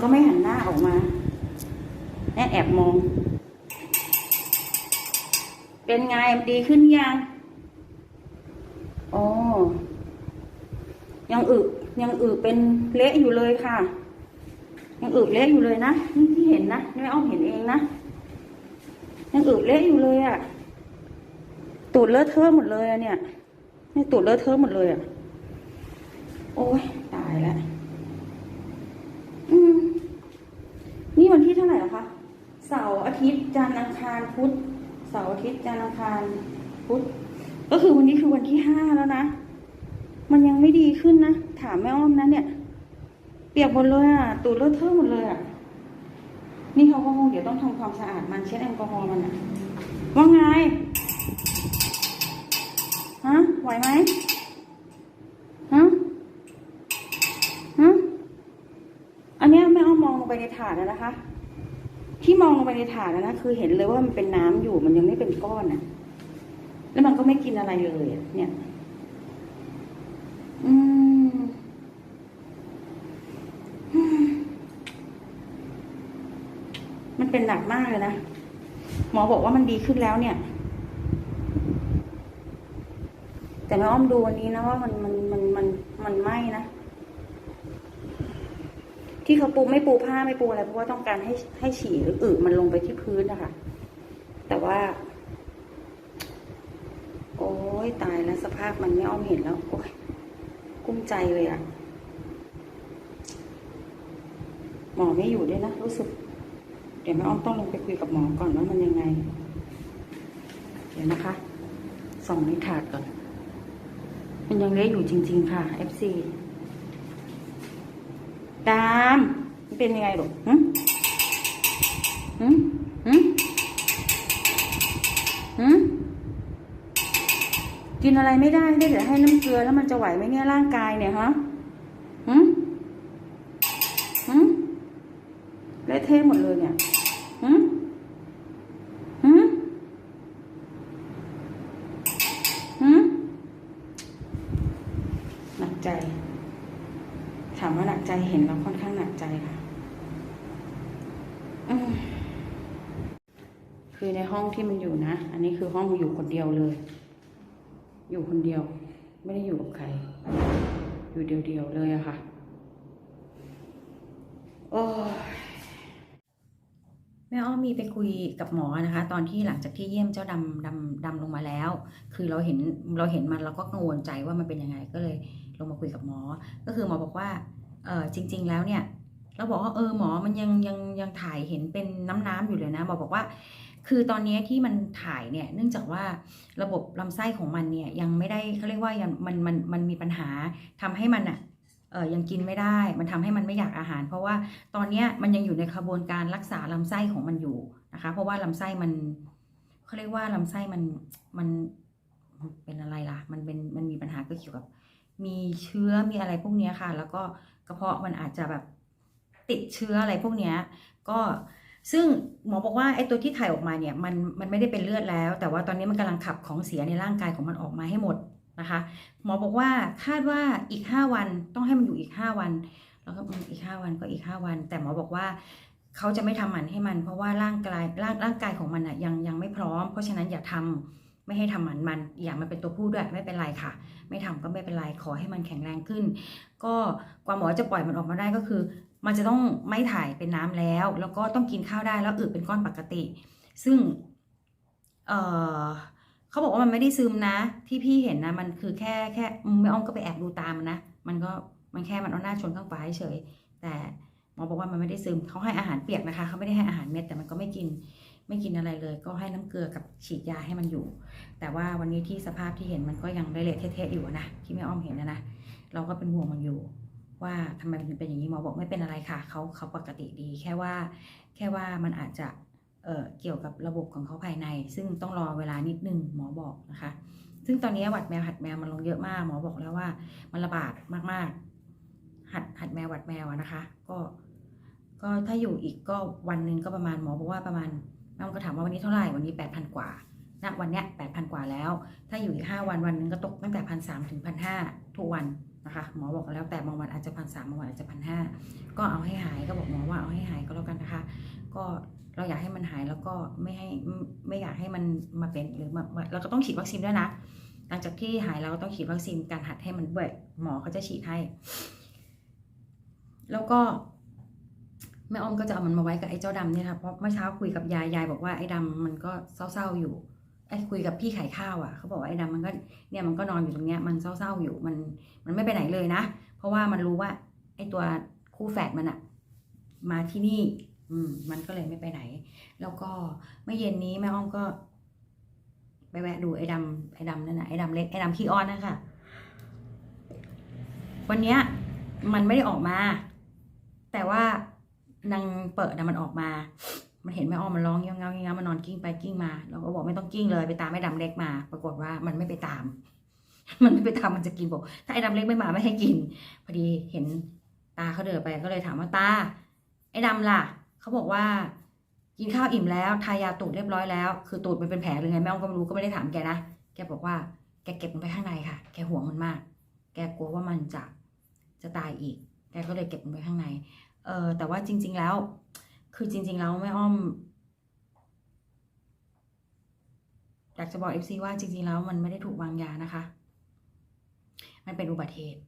ก็ไม่หันหน้าออกมาแอบแอบมอง เป็นไงดีขึ้นยังอ๋อยังอึยังอึเป็นเละอยู่เลยค่ะ ยังอึเละอยู่เลยนะนี่ที่เห็นนะนี่ไม่อ้อมเห็นเองนะยังอึเละอยู่เลยอะ่ะตูดเลอะเทอะหมดเลยอะเนี่ยนี่ตูดเลอะเทอะหมดเลยอะ่ะโอ้ยตายแล้ว อืม นี่วันที่เท่าไหร่แล้วคะ เสาร์อาทิตย์จันทร์อังคารพุธเสาร์อาทิตย์จันทร์อังคารพุธก็คือวันนี้คือวันที่ห้าแล้วนะ มันยังไม่ดีขึ้นนะ ถามแม่อ้อมนะเนี่ย เปียกหมดเลยอะ ตูดเลอะเทอะหมดเลยอะ นี่เขาก็คงเดี๋ยวต้องทำความสะอาดมันเช็ดแอลกอฮอล์มันอะ ว่าไง ฮะ ไหวไหมฮะ ฮะ อันเนี้ยแม่อ้อมมองลงไปในถาดแล้วนะคะ มองลงไปในถาดนะคือเห็นเลยว่ามันเป็นน้ำอยู่มันยังไม่เป็นก้อนอะ แล้วมันก็ไม่กินอะไรเลยเนี่ย อืมมันเป็นหนักมากเลยนะหมอบอกว่ามันดีขึ้นแล้วเนี่ย แต่แม่อ้อมดูวันนี้นะว่ามันมันมันมันมันไหม้นะ ที่เขาปูไม่ปูผ้าไม่ปูอะไรเพราะว่าต้องการให้ให้ฉี่หรืออึมันลงไปที่พื้นนะคะ แต่ว่า โอ้ยตายแล้วสภาพมันไม่อ้อมเห็นแล้ว โอ้ยกุ้มใจเลยอะหมอไม่อยู่ด้วยนะ รู้สึก เดี๋ยวแม่อ้อมต้องลงไปคุยกับหมอก่อนว่ามันยังไง เดี๋ยวนะคะ ส่องในถาดก่อน มันยังเละอยู่จริง ๆ ค่ะ FC ตามมันเป็นยังไงหรอหึหึหึหึกินอะไรไม่ได้ได้แต่ให้น้ำเกลือแล้วมันจะไหวไหมเนี่ยร่างกายเนี่ยฮะหืมหืมและเท่หมดเลยเนี่ยหืมหึหนักใจ ถามว่าหนักใจเห็นแล้วค่อนข้างหนักใจค่ะ อืมคือใน ห้องที่มันอยู่นะ อันนี้คือห้องอยู่คนเดียวเลย อยู่คนเดียว ไม่ได้อยู่กับใคร อยู่เดียวๆเลยอะค่ะ โอ้ยแม่อ้อมมีไปคุยกับหมอนะคะ ตอนที่หลังจากที่เยี่ยมเจ้าดำดำดำลงมาแล้ว คือเราเห็นเราเห็นมันเราก็กังวลใจว่ามันเป็นยังไงก็เลยลงมาคุยกับหมอ ก็คือหมอบอกว่าเออจริง ๆ แล้วเนี่ย เราบอกว่าเออหมอมันยังยังยังถ่ายเห็นเป็นน้ำน้ำๆอยู่เลยนะหมอบอกว่า คือตอนนี้ที่มันถ่ายเนี่ยเนื่องจากว่าระบบลำไส้ของมันเนี่ยยังไม่ได้เขาเรียกว่ายังมันมันมันมีปัญหาทำให้มันอะเออยังกินไม่ได้ มันทำให้มันไม่อยากอาหาร เพราะว่าตอนเนี้มันยังอยู่ในกระบวนการรักษาลำไส้ของมันอยู่นะคะ เพราะว่าลำไส้มันเขาเรียกว่าลำไส้มันมันเป็นอะไรล่ะ มันเป็นมันมีปัญหาก็เกี่ยวกับ มีเชื้อมีอะไรพวกนี้ค่ะ แล้วก็กระเพาะมันอาจจะแบบติดเชื้ออะไรพวกเนี้ยก็ ซึ่งหมอบอกว่าไอ้ตัวที่ถ่ายออกมาเนี่ยมันมันไม่ได้เป็นเลือดแล้ว แต่ว่าตอนนี้มันกำลังขับของเสียในร่างกายของมันออกมาให้หมดนะคะ หมอบอกว่าคาดว่าอีก 5 วันต้องให้มันอยู่อีก 5 วันแล้วก็อีก 5 วันก็อีก 5 วัน แต่หมอบอกว่าเขาจะไม่ทำหมันให้มัน เพราะว่าร่างกายร่างร่างกายของมันอะยังยังไม่พร้อม เพราะฉะนั้นอย่าทำไม่ให้ทำหมันมันอย่างมันเป็นตัวผู้ด้วยไม่เป็นไรค่ะ ไม่ทำก็ไม่เป็นไรขอให้มันแข็งแรงขึ้น ก็กว่าหมอจะปล่อยมันออกมาได้ก็คือ มันจะต้องไม่ถ่ายเป็นน้ำแล้ว แล้วก็ต้องกินข้าวได้แล้วอึเป็นก้อนปกติ ซึ่งเออเขาบอกว่ามันไม่ได้ซึมนะ ที่พี่เห็นนะ มันคือแค่แค่อืมแม่อ้อมก็ไปแอบดูตามมันนะมันก็มันแค่มันเอาหน้าชนข้างฝาเฉยแต่หมอบอกว่ามันไม่ได้ซึมเขาให้อาหารเปียกนะคะเขาไม่ได้ให้อาหารเม็ดแต่มันก็ไม่กินไม่กินอะไรเลย ก็ให้น้ำเกลือกับฉีดยาให้มันอยู่ แต่ว่าวันนี้ที่สภาพที่เห็นมันก็ยังเละเทะๆอยู่นะที่แม่อ้อมเห็นนะนะเราก็เป็นห่วงมันอยู่ ว่าทำไมมันถึงเป็นอย่างนี้หมอบอกไม่เป็นอะไรค่ะเขาเขาปกติดีแค่ว่า แค่ว่ามันอาจจะเเกี่ยวกับระบบของเขาภายใน ซึ่งต้องรอเวลานิดนึงหมอบอกนะคะ ซึ่งตอนนี้หวัดแมวหัดแมวมันลงเยอะมากหมอบอกแล้วว่ามันระบาดมากๆ หัดหัดแมวหวัดแมวนะคะ ก็ ก็ถ้าอยู่อีกก็วันนึงก็ประมาณหมอบอกว่าประมาณน้องก็ถามว่าวันนี้เท่าไหร่วันนี้แปดพันกว่าณวันเนี้ยแปดพันกว่าแล้ว ถ้าอยู่อีกห้าวันวันนึงก็ตกตั้งแต่พันสามถึงพันห้าทุกวัน นะคะหมอบอกแล้วแต่บางวันอาจจะพันสามบางวันอาจจะพันห้าก็เอาให้หายก็บอกหมอว่าเอาให้หายก็แล้วกันนะคะ ก็เราอยากให้มันหายแล้วก็ไม่ให้ไม่อยากให้มันมาเป็นหรือมามาเราก็ต้องฉีดวัคซีนด้วยนะ หลังจากที่หายเราก็ต้องฉีดวัคซีนการหัดให้มันด้วยหมอเขาจะฉีดให้ แล้วก็แม่อ้อมก็จะเอามันมาไว้กับไอ้เจ้าดำเนี่ยค่ะเพราะเมื่อเช้าคุยกับยายยายบอกว่าไอ้ดำมันก็เศร้าๆอยู่ ไอ้คุยกับพี่ไข่ข้าวอะเขาบอกว่าไอ้ดำมันก็เนี่ยมันก็นอนอยู่ตรงเนี้ยมันเศร้าๆอยู่มันมันไม่ไปไหนเลยนะ เพราะว่ามันรู้ว่าไอ้ตัวคู่แฝดมันอะมาที่นี่ อืม มันก็เลยไม่ไปไหน แล้วก็เมื่อเย็นนี้แม่อ้อมก็ ไปแวะดูไอ้ดำไอ้ดำนั่นนะไอ้ดำเล็กไอ้ดำขี้อ้อนนะคะวันเนี้ยมันไม่ได้ออกมา แต่ว่านางเปิดนะมันออกมา มันเห็นแม่อ้อมมันร้องเงี้ยวเงาเงี้ยวมันนอนกิ้งไปกิ้งมา เราก็บอกไม่ต้องกิ้งเลยไปตามไอ้ดำเล็กมา ปรากฏว่ามันไม่ไปตาม มันไม่ไปตามมันจะกินบอกถ้าไอ้ดำเล็กไม่มาไม่ให้กิน พอดีเห็นตาเขาเดินไปก็เลยถามว่าตา ไอ้ดำล่ะเขาบอกว่า กินข้าวอิ่มแล้วทายาตูดเรียบร้อยแล้ว คือตูดมันเป็นแผลหรือไงแม่อ้อมก็ไม่รู้ก็ไม่ได้ถามแกนะแกบอกว่าแกเก็บมันไปข้างในค่ะ แกห่วงมันมาก แกกลัวว่ามันจะจะตายอีก แกก็เลยเก็บมันไว้ข้างใน เออแต่ว่าจริง ๆ แล้ว คือจริง ๆ แล้วแม่อ้อมอยากจะบอกเอฟซีว่าจริง ๆ แล้วมันไม่ได้ถูกวางยานะคะ มันเป็นอุบัติเหตุ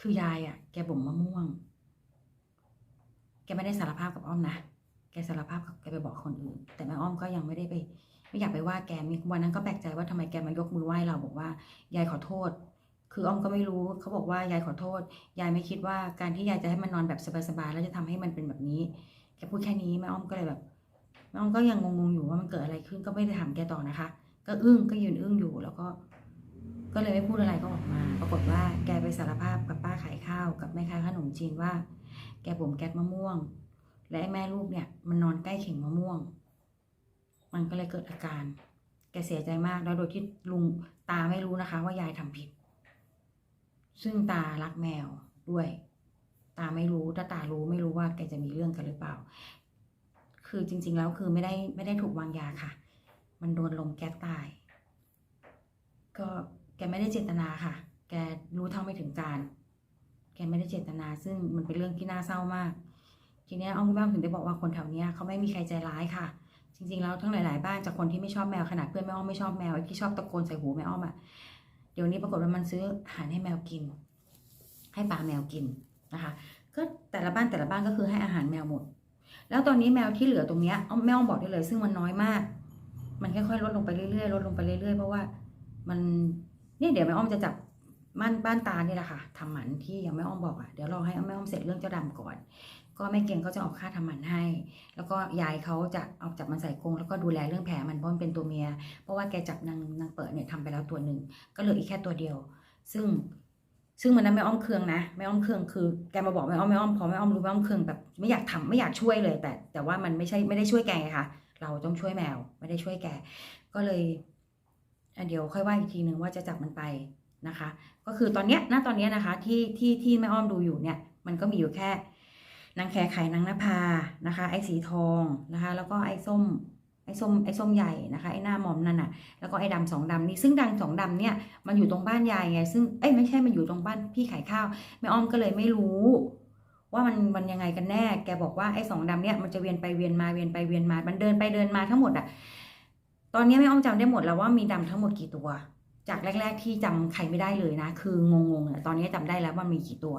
คือยายอะ่ะ แกบ่มมะม่วง แกไม่ได้สารภาพกับอ้อมนะ แกสารภาพกับแกไปบอกคนอื่น แต่แม่อ้อมก็ยังไม่ได้ไป ไม่อยากไปว่าแกมีวันนั้นก็แปลกใจว่าทำไมแกมายกมือไหว้เราบอกว่ายายขอโทษ คืออ้อมก็ไม่รู้เขาบอกว่ายายขอโทษ ยายไม่คิดว่าการที่ยายจะให้มันนอนแบบสบายๆแล้วจะทำให้มันเป็นแบบนี้แกพูดแค่นี้แม่อ้อมก็เลยแบบแม่อ้อมก็ยังงงๆอยู่ว่ามันเกิดอะไรขึ้นก็ไม่ได้ถามแกต่อนะคะ ก็อึ้งก็ยืนอึ้งอยู่แล้วก็ ก็เลยไม่พูดอะไรก็ออกมา ปรากฏว่าแกไปสารภาพกับป้าขายข้าวกับแม่ค้าขนมจีนว่า แกบ่มแก๊สมะม่วง และแม่ลูกเนี่ย มันนอนใกล้เข่งมะม่วง มันก็เลยเกิดอาการ แกเสียใจมากแล้วโดยที่ลุงตาไม่รู้นะคะ ว่ายายทำผิด ซึ่งตารักแมวด้วย ตาไม่รู้ถ้าตารู้ไม่รู้ว่าแกจะมีเรื่องกันหรือเปล่า คือจริง ๆ แล้วคือไม่ได้ไม่ได้ถูกวางยาค่ะ มันโดนลมแก๊สตาย ก็แกไม่ได้เจตนาค่ะ แกรู้เท่าไม่ถึงการ แกไม่ได้เจตนา ซึ่งมันเป็นเรื่องที่น่าเศร้ามาก ทีเนี้ยอ้อมบ้านถึงได้บอกว่าคนแถวเนี้ยเขาไม่มีใครใจร้ายค่ะจริงๆแล้วทั้งหลายๆบ้านจากคนที่ไม่ชอบแมวขนาดเพื่อนแม่อ้อมไม่ชอบแมวไอ้ที่ชอบตะโกนใส่หูแม่อ้อมอะเดี๋ยวนี้ปรากฏว่ามันซื้ออาหารให้แมวกิน ให้ปลาแมวกินนะคะ ก็แต่ละบ้านแต่ละบ้านก็คือให้อาหารแมวหมด แล้วตอนนี้แมวที่เหลือตรงเนี้ยอ้อมแม่อ้อมบอกได้เลย ซึ่งมันน้อยมาก มันค่อยๆลดลงไปเรื่อยๆลดลงไปเรื่อยๆเพราะว่ามันเนี่ยเดี๋ยวแม่อ้อมจะจับบ้านบ้านตานี่แหละค่ะทำหมันที่ยังแม่อ้อมบอกอะเดี๋ยวรอให้แม่อ้อมเสร็จเรื่องเจ้าดำก่อน ก็แม่เก่งก็จะออกค่าทำหมันให้ แล้วก็ยายเขาจะเอาจับมันใส่กรงแล้วก็ดูแลเรื่องแผลมันเพราะมันเป็นตัวเมีย เพราะว่าแกจับนางนางเปิดเนี่ยทำไปแล้วตัวหนึ่งก็เหลืออีกแค่ตัวเดียว ซึ่งซึ่งมันนั้นแม่อ้อมเคืองนะแม่อ้อมเคืองคือแกมาบอกแม่อ้อมแม่อ้อมพอแม่อ้อมรู้แม่อ้อมเคืองแบบไม่อยากทำไม่อยากช่วยเลย แต่ แต่ว่ามันไม่ใช่ไม่ได้ช่วยแกไงคะเราต้องช่วยแมวไม่ได้ช่วยแก ก็เลยเดี๋ยวค่อยว่าอีกทีนึงว่าจะจับมันไปนะคะ ก็คือตอนเนี้ยณตอนเนี้ยนะคะที่ที่ที่แม่อ้อมดูอยู่เนี่ย มันก็มีอยู่แค่ นางแคไข่นางนภานะคะ ไอ้สีทองนะคะ แล้วก็ไอ้ส้มไอ้ส้มไอ้ส้มใหญ่นะคะไอ้หน้าหมอมนั่นน่ะแล้วก็ไอ้ดำสองดำนี่ซึ่งดังสองดำเนี่ยมันอยู่ตรงบ้านยายไง ซึ่งเอ้ยไม่ใช่มันอยู่ตรงบ้านพี่ขายข้าวแม่อ้อมก็เลยไม่รู้ ว่ามันมันยังไงกันแน่ แกบอกว่าไอ้สองดำเนี่ยมันจะเวียนไปเวียนมาเวียนไปเวียนมา มันเดินไปเดินมาทั้งหมดอะตอนนี้แม่อ้อมจำได้หมดแล้วว่ามีดำทั้งหมดกี่ตัว จากแรก ๆ ที่จำใครไม่ได้เลยนะ คืองงๆอะตอนนี้จำได้แล้วว่ามีกี่ตัว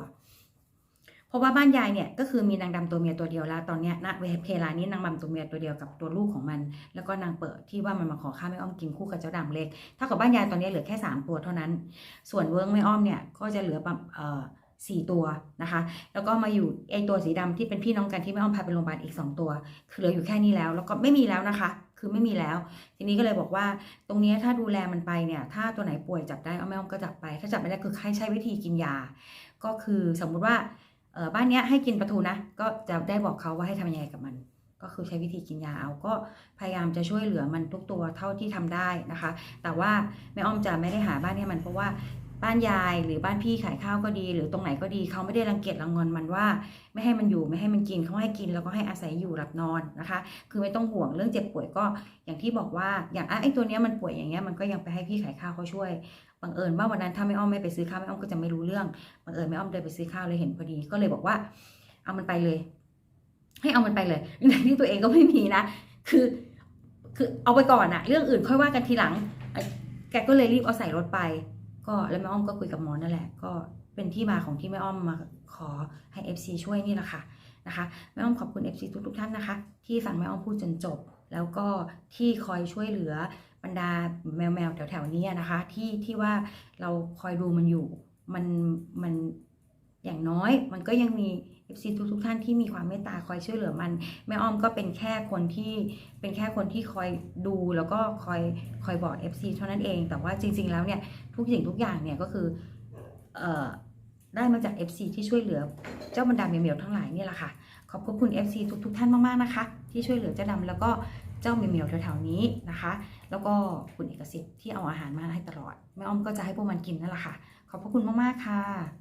เพราะว่าบ้านยายเนี่ยก็คือมีนางดำตัวเมียตัวเดียวแล้วตอนเนี้ยณเวลานี้นางดำตัวเมียตัวเดียวกับตัวลูกของมัน แล้วก็นางเปิดที่ว่ามันมาขอข้าวแม่อ้อมกินคู่กับเจ้าดำเล็กถ้ากับบ้านยายตอนนี้เหลือแค่ 3 ตัวเท่านั้น ส่วนเวิร์กแม่อ้อมเนี่ยก็จะเหลือประมาณสี่ตัวนะคะ แล้วก็มาอยู่ไอตัวสีดำที่เป็นพี่น้องกันที่แม่อ้อมพาไปโรงพยาบาลอีก 2 ตัว คือเหลืออยู่แค่นี้แล้ว แล้วก็ไม่มีแล้วนะคะ คือไม่มีแล้ว ทีนี้ก็เลยบอกว่า ตรงนี้ถ้าดูแลมันไปเนี่ย ถ้าตัวไหนป่วยจับได้เอาแม่อ้อมก็จับไป ถ้าจับไม่ได้คือให้ใช้วิธีกินยา ก็คือสมมุติว่า บ้านเนี้ยให้กินปลาทูนะ ก็จะได้บอกเขาว่าให้ทำยังไงกับมัน ก็คือใช้วิธีกินยาเอาก็พยายามจะช่วยเหลือมันทุกตัวเท่าที่ทำได้นะคะ แต่ว่าแม่อ้อมจะไม่ได้หาบ้านให้มันเพราะว่าบ้านยายหรือบ้านพี่ขายข้าวก็ดี หรือตรงไหนก็ดีเขาไม่ได้รังเกียจรังงอนมันว่า ไม่ให้มันอยู่ไม่ให้มันกินเขาให้กินแล้วก็ให้อาศัยอยู่หลับนอนนะคะ คือไม่ต้องห่วงเรื่องเจ็บป่วยก็อย่างที่บอกว่าอย่างไอ้ตัวเนี้ยมันป่วยอย่างเงี้ยมันก็ยังไปให้พี่ขายข้าวเขาช่วย บังเอิญว่าวันนั้นถ้าไม่อ้อมไม่ไปซื้อข้าวไม่อ้อมก็จะไม่รู้เรื่องบังเอิญไม่อ้อมเดินไปซื้อข้าวเลยเห็นพอดีก็เลยบอกว่า เอามันไปเลย ให้เอามันไปเลยในที่ตัวเองก็ไม่มีนะคือ คือเอาไปก่อนอะเรื่องอื่นค่อยว่ากันทีหลัง แกก็เลยรีบเอาใส่รถไป ก็แล้วแม่อ้อมก็คุยกับหมอนั่นแหละ ก็เป็นที่มาของที่แม่อ้อมมาขอให้ FC ช่วยนี่แหละค่ะนะคะแม่อ้อมขอบคุณ FC ทุกทุกๆท่านนะคะ ที่ฟังแม่อ้อมพูดจนจบ แล้วก็ที่คอยช่วยเหลือ บรรดาแมวแมวๆแถวๆนี้นะคะ ที่ที่ว่าเราคอยดูมันอยู่ มันมันอย่างน้อยมันก็ยังมี FC ทุกทุกๆท่านที่มีความเมตตาคอยช่วยเหลือมันแม่อ้อมก็เป็นแค่คนที่เป็นแค่คนที่คอยดูแล้วก็คอยคอยบอก FC เท่านั้นเอง แต่ว่าจริง ๆ แล้วเนี่ยทุกสิ่งทุกอย่างเนี่ยก็คือเอ่อได้มาจาก FC ที่ช่วยเหลือเจ้าบรรดาเมียวๆทั้งหลายเนี่ยแหละค่ะ ขอบคุณ FC ทุกๆท่านมากๆนะคะ ที่ช่วยเหลือเจ้าดำแล้วก็ เจ้าเมียวแถวๆนี้นะคะ แล้วก็คุณเอกสิทธิ์ที่เอาอาหารมาให้ตลอดแม่อ้อมก็จะให้พวกมันกินนั่นแหละค่ะ ขอบพระคุณมากๆค่ะ